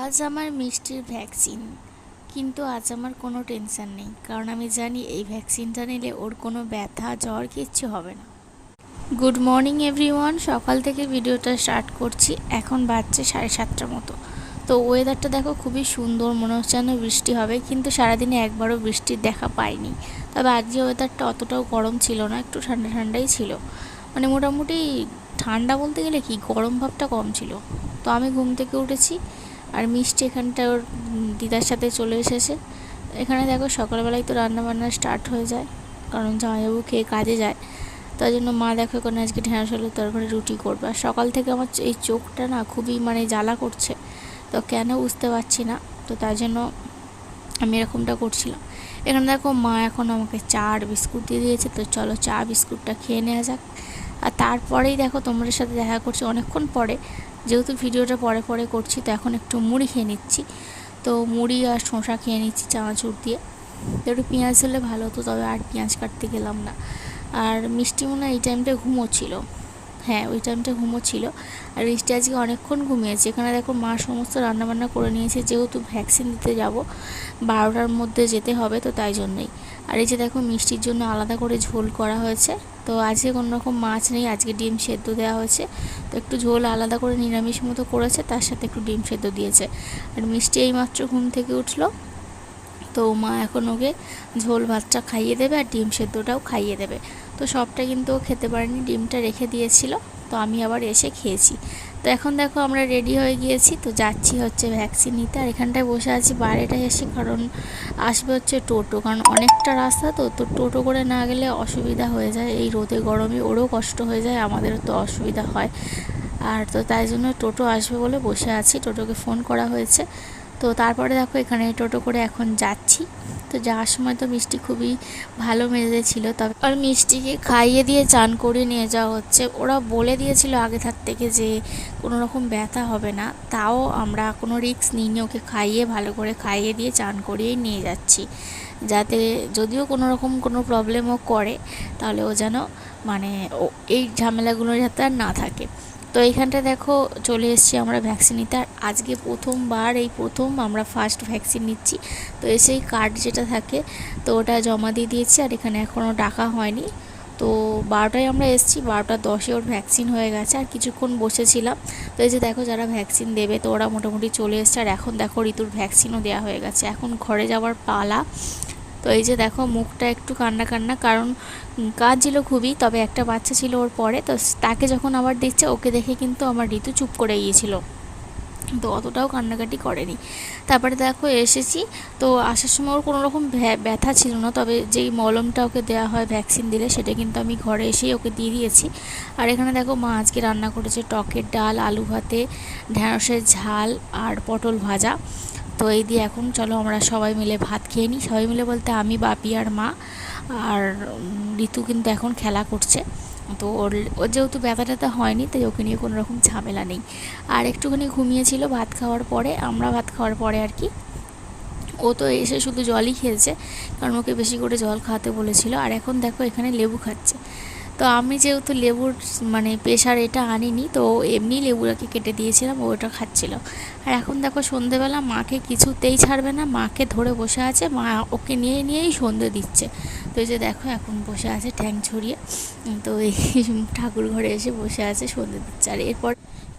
আজ আমার মিষ্টির ভ্যাকসিন। কিন্তু আজ আমার কোনো টেনশন নেই, কারণ আমি জানি এই ভ্যাকসিনটা নিলে ওর কোনো ব্যথা, জ্বর কিচ্ছু হবে না। গুড মর্নিং এভরিওয়ান, সকাল থেকে ভিডিওটা স্টার্ট করছি, এখন বাজছে সাড়ে সাতটার মতো। তো ওয়েদারটা দেখো খুবই সুন্দর, মনে হচ্ছে যেন বৃষ্টি হবে, কিন্তু সারাদিনে একবারও বৃষ্টির দেখা পাইনি। তবে আজকে ওয়েদারটা অতটাও গরম ছিল না, একটু ঠান্ডা ঠান্ডাই ছিল। মানে মোটামুটি ঠান্ডা বলতে গেলে কি, গরম ভাবটা কম ছিল। তো আমি ঘুম থেকে উঠেছি আর মিষ্টি এখানটা ওর দিদার সাথে চলে এসেছে। এখানে দেখো সকালবেলায় তো রান্না বান্না স্টার্ট হয়ে যায়, কারণ জামাইবাবু খেয়ে কাজে যায়। তাই জন্য মা দেখো এখানে আজকে ঢেঁড়স আলুর তরকারি রুটি করবে। আর সকাল থেকে আমার এই চোখটা না খুবই মানে জ্বালা করছে, তো কেন বুঝতে পারছি না, তো তাই জন্য আমি এরকমটা করছিলাম। এখানে দেখো মা এখন আমাকে চা আর বিস্কুট দিয়ে দিয়েছে, তো চলো চা বিস্কুটটা খেয়ে নেওয়া যাক। আর তারপরেই দেখো তোমাদের সাথে দেখা করছি অনেকক্ষণ পরে। যেহেতু ভিডিওটা পরে পরে করছি, তো এখন একটু মুড়ি খেয়ে নিচ্ছি। তো মুড়ি আর শসা খেয়ে নিচ্ছি চানাচুর দিয়ে। তো একটু পেঁয়াজ হলে ভালো হতো, তবে আর পেঁয়াজ কাটতে গেলাম না। আর মিষ্টি মনে এই টাইমটা ঘুমোচ্ছিল। হ্যাঁ ওই টাইমটা ঘুমোচ্ছিল। আর মিষ্টি আজকে অনেকক্ষণ ঘুমিয়েছে। এখানে দেখো মা সমস্ত রান্নাবান্না করে নিয়েছে, যেহেতু ভ্যাকসিন দিতে যাব, বারোটার মধ্যে যেতে হবে, তো তাই জন্যই। আর এই যে দেখো মিষ্টির জন্য আলাদা করে ঝোল করা হয়েছে। তো আজকে কোনো রকম মাছ নেই, আজকে ডিম সেদ্ধ দেওয়া হয়েছে। তো একটু ঝোল আলাদা করে নিরামিষ মতো করেছে, তার সাথে একটু ডিম সেদ্ধ দিয়েছে। আর মিষ্টি এইমাত্র ঘুম থেকে উঠল। তো মা এখন ওকে ঝোল ভাতটা খাইয়ে দেবে আর ডিম সেদ্ধটাও খাইয়ে দেবে। তো সবটা কিন্তু ও খেতে পারেনি, ডিমটা রেখে দিয়েছিল। তো আমি আবার এসে খেয়েছি। তো এখন দেখো আমরা রেডি হয়ে গিয়েছি, তো যাচ্ছি হচ্ছে ভ্যাকসিন নিতে। আর এখানটায় বসে আছি, বাইরেটায় এসে কারণ আসবে হচ্ছে টোটো, কারণ অনেকটা রাস্তা তো তো টোটো করে না গেলে অসুবিধা হয়ে যায়। এই রোদে গরমে ওরও কষ্ট হয়ে যায়, আমাদেরও তো অসুবিধা হয়। আর তো তাই জন্য টোটো আসবে বলে বসে আছি, টোটোকে ফোন করা হয়েছে। তো তারপরে দেখো এখানে টোটো করে এখন যাচ্ছি। তো যাওয়ার সময় তো মিষ্টি খুবই ভালো মেজে ছিল তবে আর মিষ্টিকে খাইয়ে দিয়ে চান করে নিয়ে যাওয়া হচ্ছে। ওরা বলে দিয়েছিল আগে থাক থেকে যে কোনো রকম ব্যথা হবে না। তাও আমরা কোনো রিস্ক নিইনি, ওকে খাইয়ে ভালো করে খাইয়ে দিয়ে চান করিয়েই নিয়ে যাচ্ছি। যাতে যদিও কোনো রকম কোনো প্রবলেমও করে, তাহলে ও যেন মানে এই ঝামেলাগুলো যাতে আর না থাকে। তো এইখানটা দেখো চলে এসেছি আমরা ভ্যাকসিন নিতে। আর আজকে প্রথমবার, এই প্রথম আমরা ফার্স্ট ভ্যাকসিন নিচ্ছি। তো এসেই কার্ড যেটা থাকে, তো ওটা জমা দিয়ে দিয়েছি আর এখানে এখনও ডাকা হয়নি। তো বারোটায় আমরা এসেছি, বারোটা দশে ওর ভ্যাকসিন হয়ে গেছে আর কিছুক্ষণ বসেছিলাম। তো এই যে দেখো যারা ভ্যাকসিন দেবে, তো ওরা মোটামুটি চলে এসছে। আর এখন দেখো ঋতুর ভ্যাকসিনও দেওয়া হয়ে গেছে। এখন ঘরে যাওয়ার পালা। তো এই যে দেখো, মুখটা একটু কান্না কান্না, কারণ কাঁদছিল খুবই, তবে একটা বাচ্চা ছিল ওর পরে, তো তাকে যখন আবার দেখছে, ওকে দেখে কিন্তু আমার ঋতু চুপ করে গিয়েছিল। তো অতটাও কান্নাকাটি করেনি। তারপরে দেখো, এসেছি, তো আসার সময় ওর কোনো রকম ব্যথা ছিল না, তবে যেই মলমটা ওকে দেওয়া হয়, ভ্যাকসিন দিলে, সেটা কিন্তু আমি ঘরে এসেই ওকে দিয়ে দিয়েছি। আর এখানে দেখো, মা আজকে রান্না করেছে টকের ডাল, আলু ভাতে, ঢ্যাঁড়সের ঝাল, আর পটল ভাজা। তো এই দিয়ে এখন চলো আমরা সবাই মিলে ভাত খেয়ে নিই। সবাই মিলে বলতে আমি, বাপি আর মা। আর ঋতু কিন্তু এখন খেলা করছে। তো ওর ওর যেহেতু ব্যথা ট্যাথা হয়নি, তাই ওকে নিয়ে কোনো রকম ঝামেলা নেই। আর একটুখানি ঘুমিয়েছিল ভাত খাওয়ার পরে, আমরা ভাত খাওয়ার পরে আর কি। ও তো এসে শুধু জলই খেয়েছে কারণ ওকে বেশি করে জল খাওয়াতে বলেছিল। আর এখন দেখো এখানে লেবু খাচ্ছে। তো আমি যেহেতু লেবুর মানে প্রেশার এটা আনিনি, তো এমনি লেবুটাকে কেটে দিয়েছিলাম ওটা খাচ্ছিল। আর এখন দেখো সন্ধেবেলা, মাকে কিছুতেই ছাড়বে না, মাকে ধরে বসে আছে, মা ওকে নিয়ে, নিয়েই সন্ধে দিচ্ছে। তো এই যে দেখো এখন বসে আছে ঠ্যাং ছড়িয়ে তো এই ঠাকুর ঘরে এসে বসে আছে, সন্ধে দিচ্ছে। আর এরপর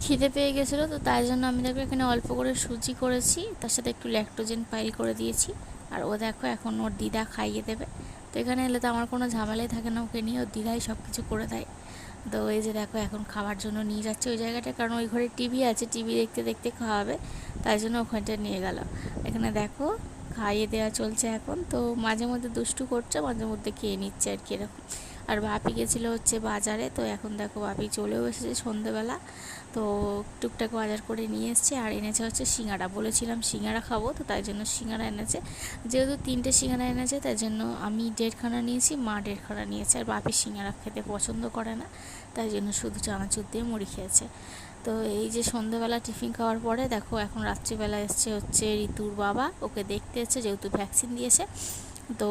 খিদে পেয়ে গেছিল, তো তাই জন্য আমি দেখো এখানে অল্প করে সুজি করেছি, তার সাথে একটু ল্যাক্টোজেন পাইল করে দিয়েছি। আর ও দেখো এখন ওর দিদা খাইয়ে দেবে। তো এখানে এলে তো আমার কোনো ঝামেলাই থাকে না ওকে নিয়ে, ওর দিদাই সব কিছু করে দেয়। তো এই যে দেখো এখন খাওয়ার জন্য নিয়ে যাচ্ছে ওই জায়গাটা, কারণ ওই ঘরে টিভি আছে, টিভি দেখতে দেখতে খাওয়াবে, তাই জন্য ওখানটা নিয়ে গেল। এখানে দেখো খাইয়ে দেওয়া চলছে এখন, তো মাঝে মধ্যে দুষ্টু করছে, মাঝে মধ্যে খেয়ে নিচ্ছে আর কি এরকম। আর বাপি গেছিল হচ্ছে বাজারে, তো এখন দেখো বাপি চলেও এসেছে সন্ধেবেলা। তো টুকটাক বাজার করে নিয়ে এসছে আর এনেছে হচ্ছে সিঙ্গারা। বলেছিলাম সিঙ্গারা খাব, তো তাই জন্য সিঙ্গারা এনেছে। যেহেতু তিনটে সিঙ্গারা এনেছে, তাই জন্য আমি দেড়খানা নিয়েছি, মা দেড়খানা নিয়েছে। আর বাপি সিঙ্গারা খেতে পছন্দ করে না, তাই জন্য শুধু চানাচুর দিয়ে মুড়ি খেয়েছে। তো এই যে সন্ধেবেলা টিফিন খাওয়ার পরে দেখো এখন রাত্রিবেলা এসছে হচ্ছে ঋতুর বাবা। ওকে দেখতে এসছে, যেহেতু ভ্যাকসিন দিয়েছে। তো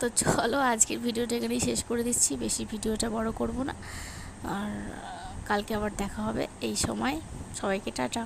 তো চলো আজকের ভিডিওটা এখানেই শেষ করে দিচ্ছি। বেশি ভিডিওটা বড় করব না। আর কালকে আবার দেখা হবে এই সময়। সবাইকে টাটা।